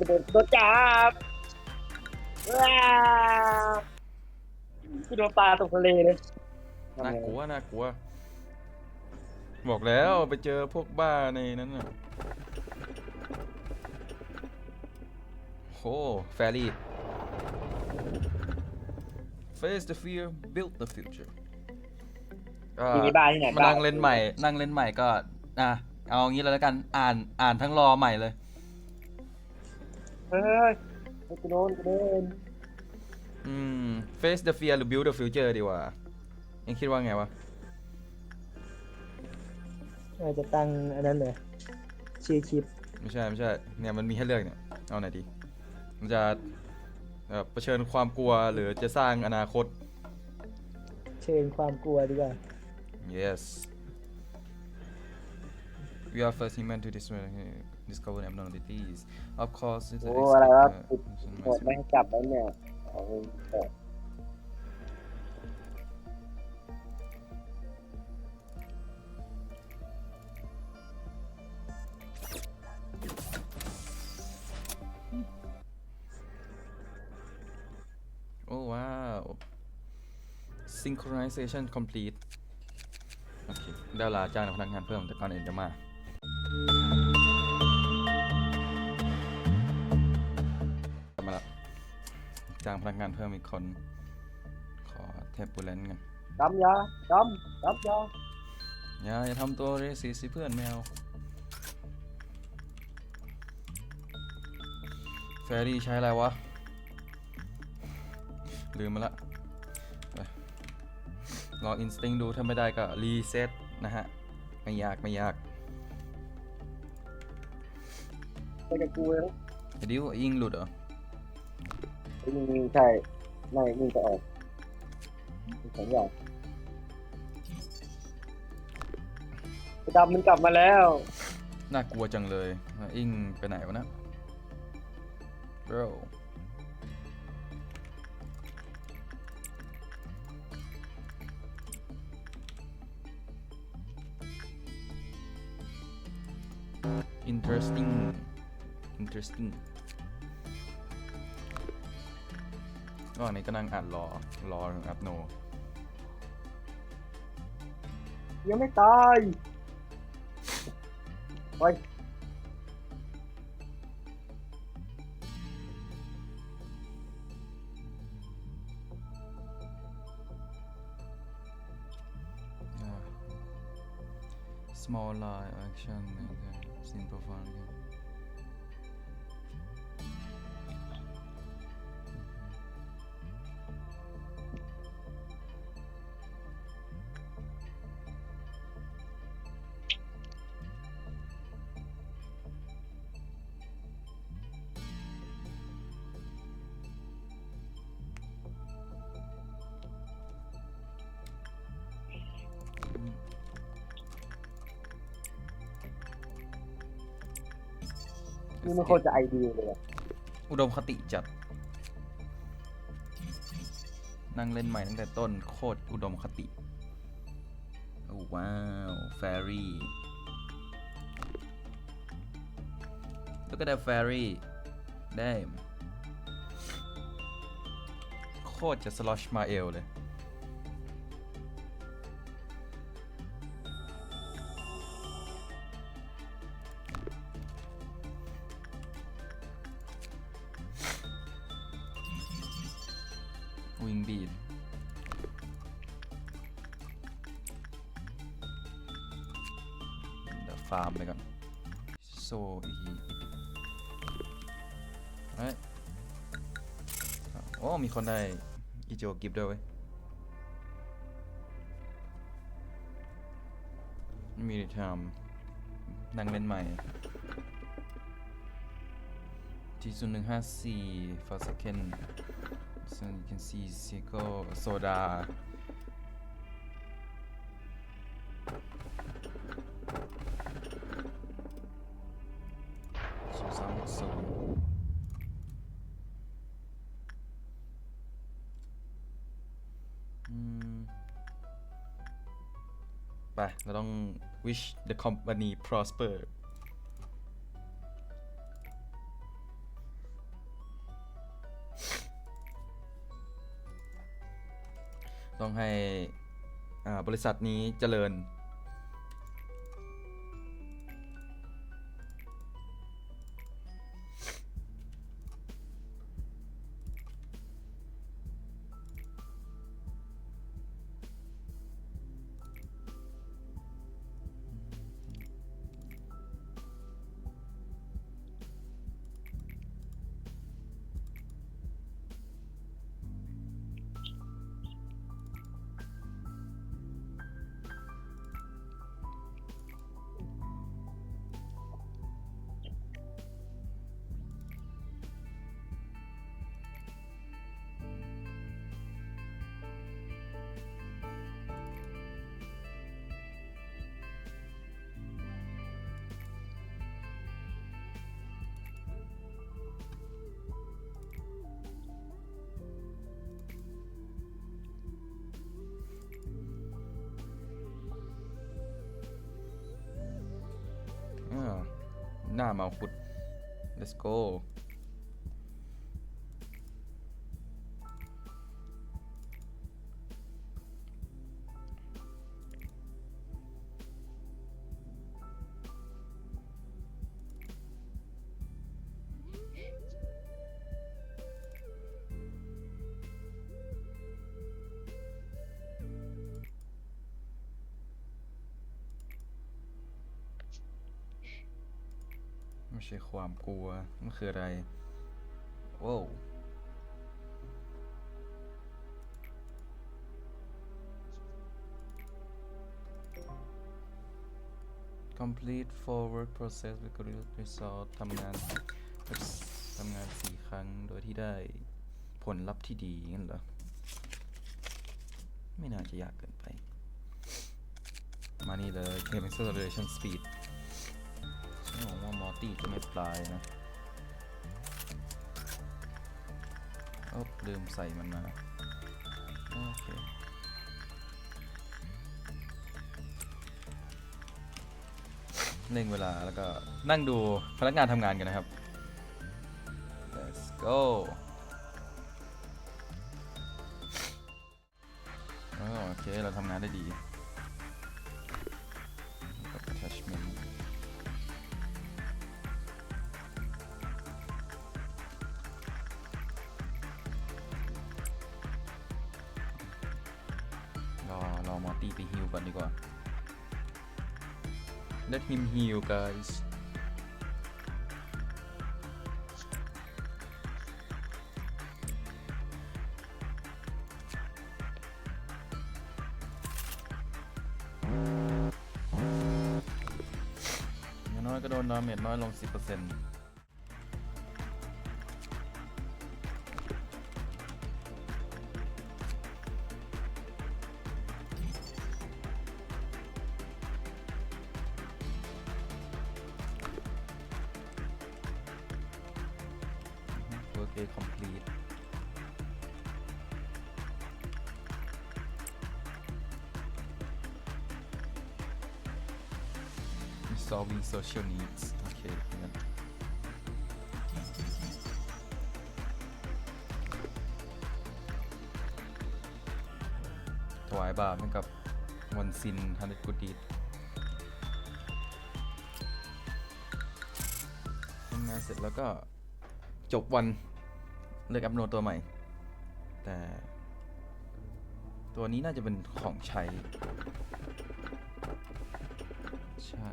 อ้ยโดนโดนจับว้าวที่โดนปลาตกทะเลเลยน่ากลัวน่ากลัว บอกแล้วไปเจอพวกบ้าในนั้นน่ะโหแฟรี่ Face the fear build the future ก็มีบ้านที่ไหนมานั่งเล่นใหม่ นั่งเล่นใหม่ก็ อะ เอางี้เลยแล้วกัน อ่าน อ่านทั้งรอใหม่เลย เฮ้ยกูโดนกูโดนอืม Face the fear หรือ build the future ดีกว่าเองคิดว่าไงวะ อาจจะตั้งอันนั้นเลยชื่อคลิปไม่ใช่ไม่ใช่ เนี่ยมันมีให้เลือกเนี่ย เอาไหนดี มันจะเอ่อเผชิญความกลัวหรือจะสร้างอนาคต เชิญความกลัวดีกว่า yes we are first human to discover discover abnormalities of course it's โอ้ a- อะไรวะ uh, ปิด it's a หมดไม่ให้จับแล้วเนี่ยเอาเองเถอะโอ้ว้าว synchronization complete โอเคได้เวลาจ้างพนักงานเพิ่มแต่ก่อนอื่นจะมา กลับมาแล้วจ้างพนักงานเพิ่มอีกคน ขอเทปปูเลนกันจำยาจำจำยาอย่าอย่าทำตัวเรสีสิเพื่อนแมวแฟรี่ใช้อะไรวะ ลืมมาละไปลองอินสติ้งดูถ้าไม่ได้ก็รีเซ็ตนะฮะ ไม่ยาก ไม่ยาก ไปกับกูเลยไอ้ดิวยิงหลุดเหรอไอ้นี่ใช่ไม่นี่จะออกมีสองอย่างไอ้ดำมันกลับมาแล้วน่ากลัวจังเลยอิงไปไหนวะนะ bro อิน t e r e s t i n g interesting ก็อันนี้ก็นั่งอ่านรอ รออัพโน ยังไม่ตายโอ้ย Yeah. Small live action and uh, simple fun game. นี่มันโคตรจะไอเดียเลยอะอุดมคติจัด นั่งเล่นใหม่ตั้งแต่ต้นโคตรอุดมคติโอ้ว้าวแฟรี่ Look at that fairy damn โคตรจะสลอชมาเอลเลย วิงบีดเดี๋ยวฟาร์มไปก่อน โซอีเฮ้ยโอ้ มีคนได้อีโจกิฟต์ด้วยเว้ยมีทำนั่งเล่นใหม่ที่ศูนย์หนึ่งห้าสี่ for second so you can see circle soda ศูน ย์สามหกศูนย์อืมไป เราต้อง wish the company prosper ให้บริษัทนี้เจริญ หน้าเมาคุด let's go ไม่ใช่ความกลัว มันคืออะไรว้าว complete forward process with good result ทำงานทำงานสี่ครั้งโดยที่ได้ผลลัพธ์ที่ดีงั้นเหรอ ไม่น่าจะยากเกินไป มานี่เลย Game Acceleration Speed ฉันหวังว่าม ตี้จะไม่ปลายนะโอ้ลืมใส่มันมาโอเคเร่งเวลาแล้วก็นั่งดูพนักงานทำงานกันนะครับ let's go โอเค เราทำงานได้ดี มอตี้ไปฮิวก่อนดีกว่า Let him heal guys อย่างน้อยก็โดนดาเมจน้อยลง 10% solving social needs โอเคงั้นถวายบาปให้กับวันซินฮันเดกูดีดทำงานเสร็จแล้วก็จบวันเลือกอัพโหลดตัวใหม่ แต่ตัวนี้น่าจะเป็นของใช้ ใช่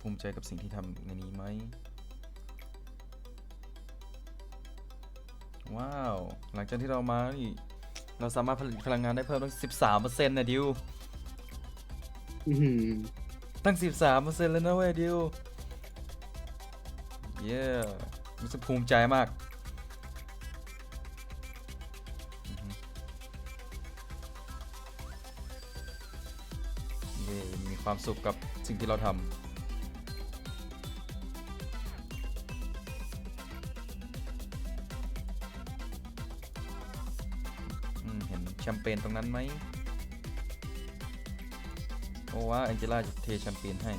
ภูมิใจกับสิ่งที่ทำในนี้ไหม ว้าว หลังจากที่เรามานี่เราสามารถผลิตพลังงานได้เพิ่มตั้ง13%นะดิวอื้อหือตั้ง13%แล้วนะเว้ยดิว เย้รู้สึกภูมิใจมากอือฮึเย้มีความสุขกับสิ่งที่เราทำ ญตรงนั้นไหมโอ้ว่าแองเจล่าจะเทแชมเปญให้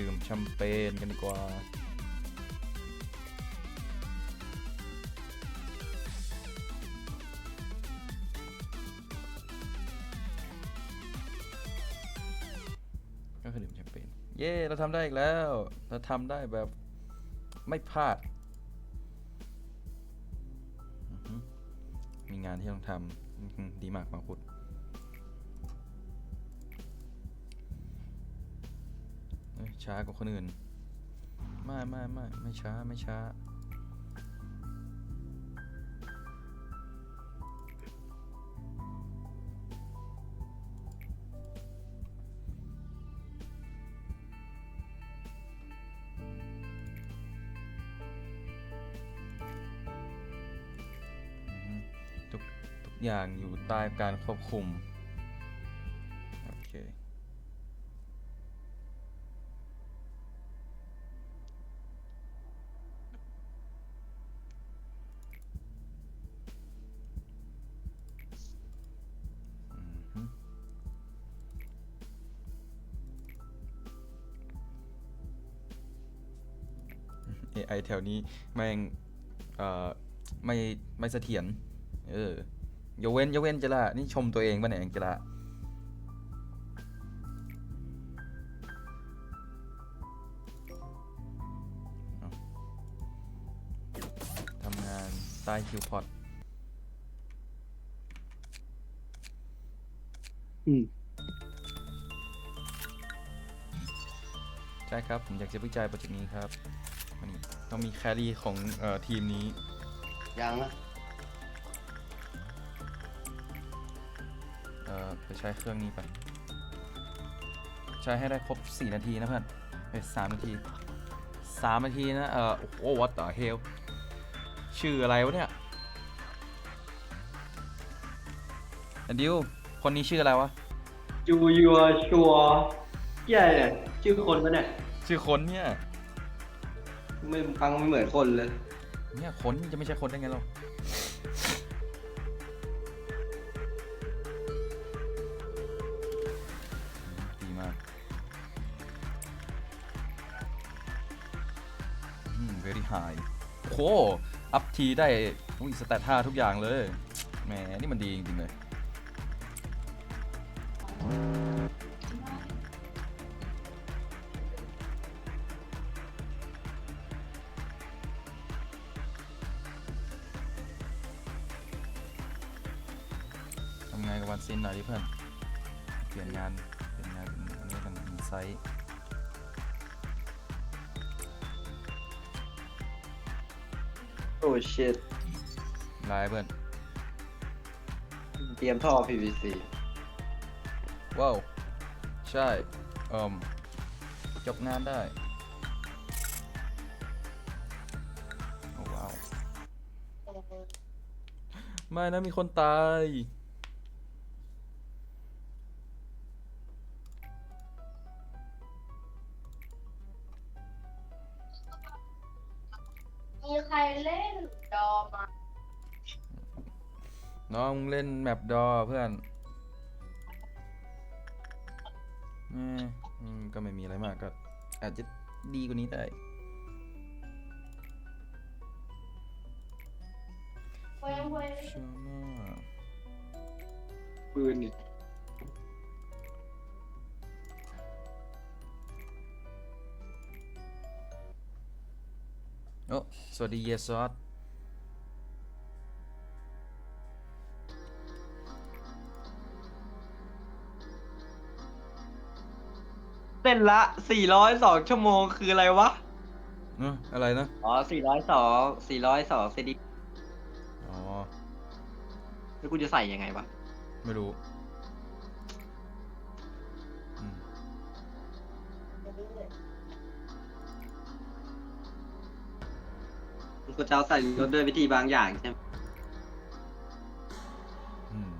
ดื่มแชมเปญกันดีกว่า ก็คือดื่มแชมเปญ เย้ เราทำได้อีกแล้ว เราทำได้แบบไม่พลาด มีงานที่ต้องทำ ดีมากมาคุด ช้ากว่าคนอื่น ไม่ไม่ไม่ไม่ช้าไม่ช้า ทุกทุกอย่างอยู่ใต้การควบคุม AI แถวนี้แม่งเอ่อไม่ไม่เสถียรเอออยกเว้นอยกเว้นจะละนี่ชมตัวเองป่ะเนี่ยจะละทำงานใต้คิวพอดอืมใช่ครับ ผมอยากจะวิจัยโปรเจกต์นี้ครับ ต้องมีแครี่ของเอ่อทีมนี้ ยังนะเอ่อไปใช้เครื่องนี้ไป ใช้ให้ได้ครบ 4 นาทีนะเพื่อนเอ้ยสามนาที3นาทีนะ เอ่อ โอ้ what the hell ชื่ออะไรวะเนี่ยอันดิว คนนี้ชื่ออะไรวะ จูยัวชัวเกี่ยอะไรเนี่ยชื่อคนปะเนี่ย ชื่อคนเนี่ย ไม่ฟังไม่เหมือนคนเลย เนี่ยคนจะไม่ใช่คนได้ไงเราดีมากอืม very high โอ้โหอัพทีได้อุ้ยสแตทห้าทุกอย่างเลยแหมนี่มันดีจริงๆเลย ซินหน่อยดิเพื่อนเปลี่ยนงานเปลี่ยนงานเป็นอันนี้กันอินไซต์โอ้ชิตไลน์เพื่อนเตรียมท่อ PVC ว้าว ใช่เอ่มจบงานได้โอ้ว้าว ไม่นะมีคนตาย ใครเล่นดอมาน้องเล่นแมปดอเพื่อนเอ้ยอืมก็ไม่มีอะไรมากก็ อาจจะดีกว่านี้ได้ เว้ยเว้ยชัวร์มากปืนนี่ วัสดีเยซอสเต้นละ 402 ชั่วโมงคืออะไรวะ เนอะอะไรนะ อ๋อ 402 402 CD อ๋อ แล้วกูจะใส่ยังไงวะ ไม่รู้ กูจะเอาใส่รถด้วยวิธีบางอย่างใช่ไหมอืม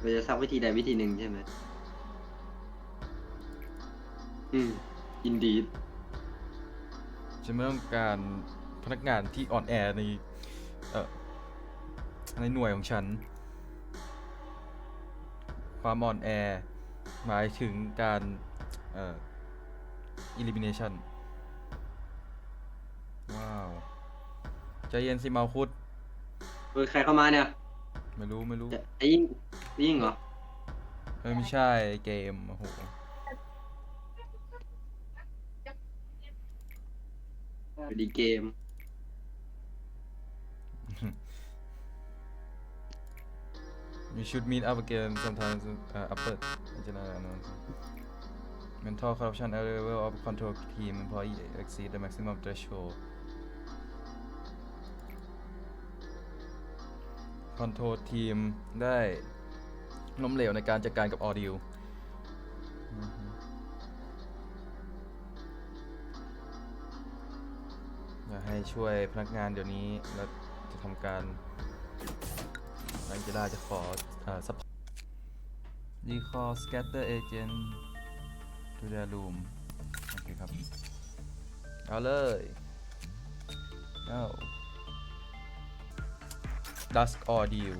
เราจะซักวิธีใดวิธีหนึ่งใช่ไหมอืมอินดีฉันไม่ต้องการพนักงานที่อ่อนแอในเอ่อในหน่วยของฉัน ความอ่อนแอ หมายถึงการเอ่อ elimination ว้าว ใจเย็นสิเมาคุดเออใครเข้ามาเนี่ยไม่รู้ไม่รู้จะไอ้ยิ่งไอ้ยิ่งเหรอ เอ้ยไม่ใช่เกม โอ้โห อยู่ดีเกม You should meet up again sometimes uh, upper mental corruption at the level of control team employee exceed the maximum threshold control team ได้ล้มเหลวในการจัดการกับออดิวอยากให้ช่วยพนักงานเดี๋ยวนี้แล้วจะทำการ อังเจล่าจะขอเอ่อซัพ Recall Scatter Agent to the ลูมโอเคครับเอาเลยเอ้า Dusk or Deal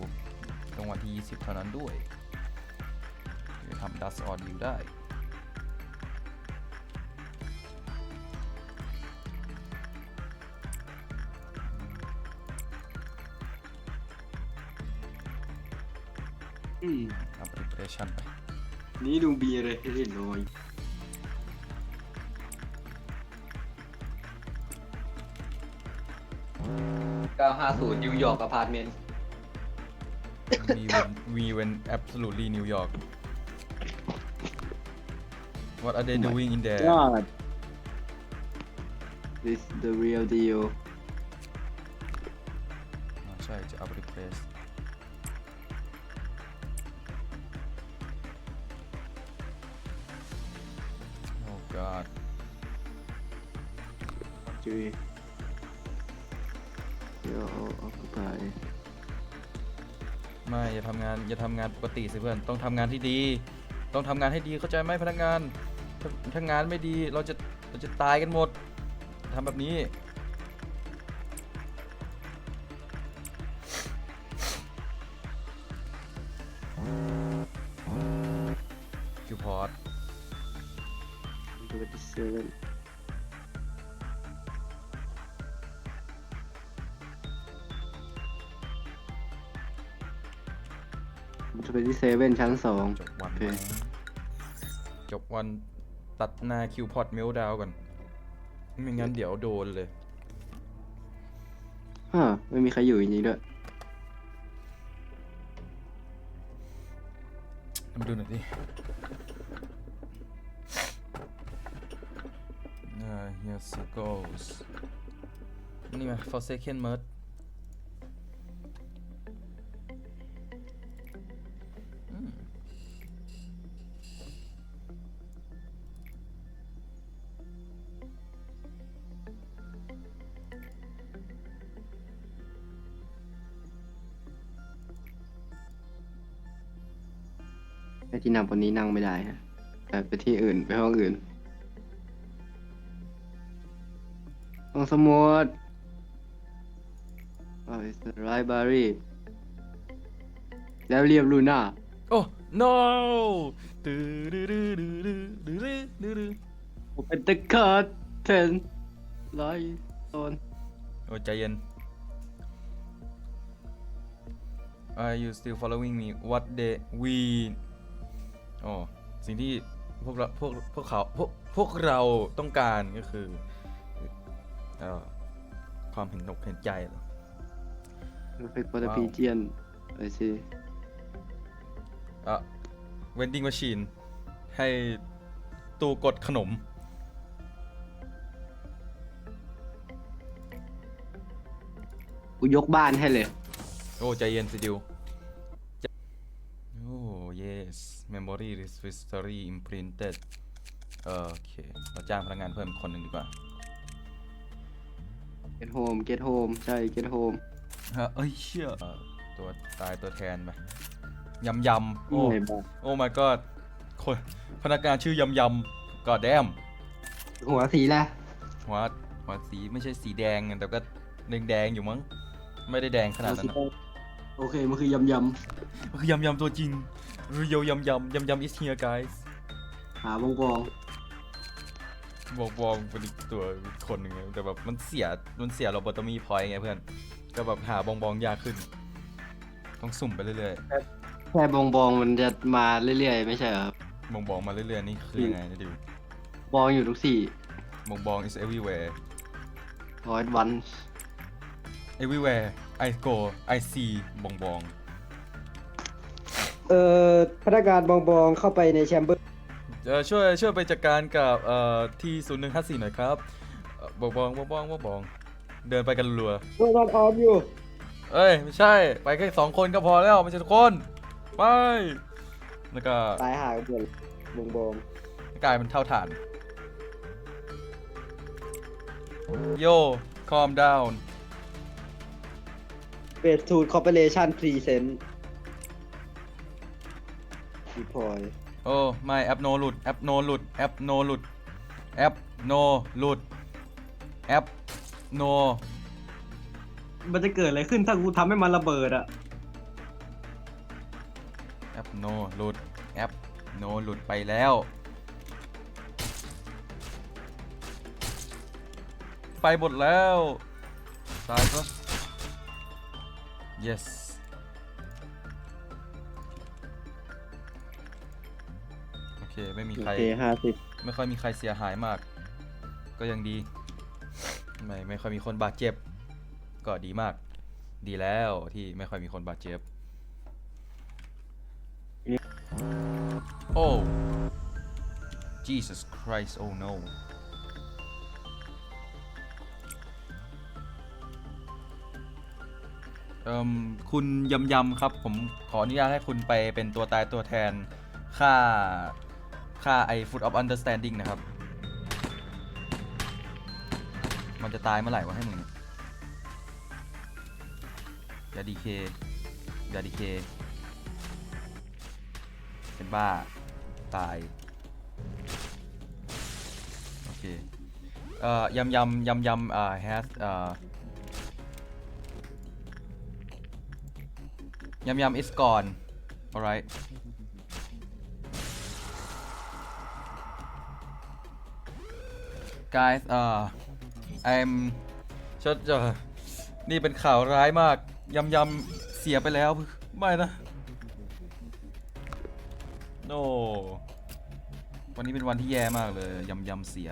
จังวันที่ 20 เท่านั้นด้วยจะทำ Dusk or Deal ได้ อืมเอา preparation ไปนี่ดูบีเลยเห็นน้อย950นิวยอร์กอพาร์ตเมนต์ we went we went absolutely New York what are they doing in there God This the real deal อ๋อใช่จะเอา replace ไม่อย่าทำงานอย่าทำงานปกติสิเพื่อนต้องทำงานที่ดี ต้องทำงานให้ดีเข้าใจไหมพนักงานถ้าถ้างานไม่ดีเราจะเราจะตายกันหมดทำแบบนี้ ชั้นสองจบวันโอเคไหมจบวันตัดหน้าคิวพอร์ตเมลดาวก่อนไม่งั้นเดี๋ยวโดนเลยฮะไม่มีใครอยู่จริงๆด้วยมาดูหน่อยดิอ่า here's the goals นี่มา for second merge ที่นั่งบนนี้นั่งไม่ได้ฮะแต่ไปที่อื่นไปห้องอื่นห้องสมุด Oh it's the library แล้วเรียบลูน่า โอ้ no ตื้อดื้อดื้อดื้อดื้อดื้อดื้อดื้อดื้อ Open the curtain ไลท์โซนโอ้ใจเย็น Are you still following me what they we อ๋อสิ่งที่พวกเราพวกพวกเขาพวกพวกเราต้องการก็คือเอ่อความเห็นอกเห็นใจเหรอ Perfect for the ว้าว pigeon I see อะ vending machine ให้ตู้กดขนม กูยกบ้านให้เลย โอ้ ใจเย็นสิดิวใจโอ้ yes memory history imprinted โอเค เราจ้างพนักงานเพิ่มอีกคนหนึ่งดีกว่า get home get home ใช่ get home ฮะเอ้ยเชี่ยเอ่อตัวตายตัวแทนไปยำยำโอ้ ไหนบ้างโอ้ my god คนพนักงานชื่อยำยำก็แดมหัวสีละหัวหัวสีไม่ใช่สีแดงไงแต่ก็แดงแดงๆอยู่มั้ง ไม่ได้แดงขนาดนั้นหรอกโอเค มันคือยำยคือยำยำตัวจริง เรียวยำยำยำยำ is here guys ำหาบองบองบอกบองเป็นอีกตัวอีกคนหนึ่งไงแต่แบบมันเสียมันเสียโรบอตมีพอยไงเพื่อน ก็แบบหาบองบองยากขึ้น ต้องสุ่มไปเรื่อยแค่บองบองมันจะมาเรื่อยๆ ไม่ใช่เหรอครับๆบองบองมาเรื่อยๆนี่คือยังไงนะดิวบองอยู่ทุกสี่บองบอง is everywhere ร้อยวัน everywhere I go I see บองบอง เอ่อพนักงานบองบองเข้าไปในแชมเบอร์เออช่วยช่วยไปจัดการกับเอ่อที่ศูนย์หนึ่งห้าสี่หน่อยครับเอ่อบองบองบองบองบองบองเดินไปกันรัวตัวรอนออมอยู่ เอ้ยไม่ใช่ไปแค่สองคนก็พอแล้วไม่ใช่ทุกคนไปแล้วก็ตายหากันหมดบองบองกลายเป็นเท่าฐานโย calm down เบสทูดคอร์ปอเรชั่นพรีเซนต์ รีพอยโอ้ไม่แอปโนหลุดแอปโนหลุดแอปโนหลุดแอปโนหลุดแอปโนมันจะเกิดอะไรขึ้นถ้ากูทำให้มันระเบิดอะแอปโนหลุดแอปโนหลุดไปแล้ว ไปหมดแล้ว ตายก็ yes ไม่มีโอใคร เคห้าสิบไม่ค่อยมีใครเสียหายมาก ก็ยังดี ไม่ไม่ค่อยมีคนบาดเจ็บ ก็ดีมาก ดีแล้วที่ไม่ค่อยมีคนบาดเจ็บ โอ้ Jesus Christ oh no เอ่มคุณยำยำครับ ผมขออนุญาตให้คุณไปเป็นตัวตายตัวแทน ค่า ค่าไอ Foot of Understanding นะครับ มันจะตายเมื่อไหร่วะให้มึงเนี่ยอย่าดีเคอย่าดีเคเป็นบ้า ตาย โอเค เอ่อยำยำยำยำอ่า has เอ่อยำยำ is gone alright guys เอ่อ I'm ชดจะนี่เป็นข่าวร้ายมาก ยำยำเสียไปแล้ว ไม่นะโนวันนี้เป็นวันที่แย่มากเลย ยำยำเสีย